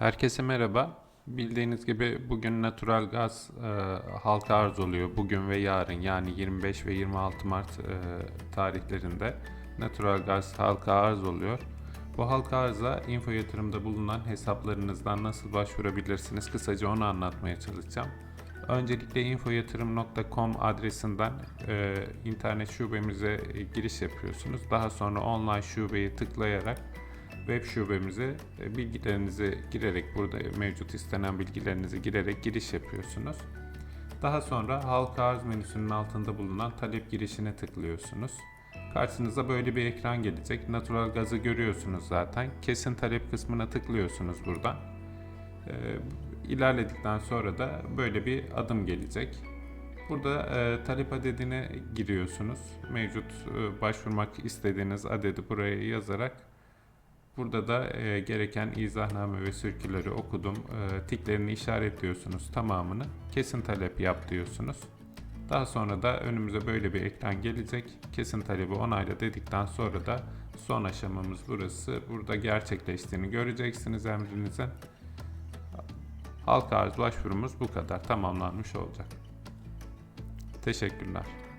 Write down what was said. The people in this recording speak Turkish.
Herkese merhaba. Bildiğiniz gibi bugün natural gaz e, halka arz oluyor. Bugün ve yarın yani 25 ve 26 Mart e, tarihlerinde natural gaz halka arz oluyor. Bu halka arıza info yatırımda bulunan hesaplarınızdan nasıl başvurabilirsiniz? Kısaca onu anlatmaya çalışacağım. Öncelikle infoyatırım.com adresinden e, internet şubemize e, giriş yapıyorsunuz. Daha sonra online şubeyi tıklayarak web şubemize e, bilgilerinizi girerek burada mevcut istenen bilgilerinizi girerek giriş yapıyorsunuz. Daha sonra halka arz menüsünün altında bulunan talep girişine tıklıyorsunuz. Karşınıza böyle bir ekran gelecek. Natural gazı görüyorsunuz zaten. Kesin talep kısmına tıklıyorsunuz buradan. Ee, ilerledikten sonra da böyle bir adım gelecek. Burada e, talep adedine giriyorsunuz. Mevcut e, başvurmak istediğiniz adedi buraya yazarak Burada da e, gereken izahname ve sürküleri okudum. E, tiklerini işaretliyorsunuz tamamını. Kesin talep yap diyorsunuz. Daha sonra da önümüze böyle bir ekran gelecek. Kesin talebi onayla dedikten sonra da son aşamamız burası. Burada gerçekleştiğini göreceksiniz emrinizin. Halka arz başvurumuz bu kadar tamamlanmış olacak. Teşekkürler.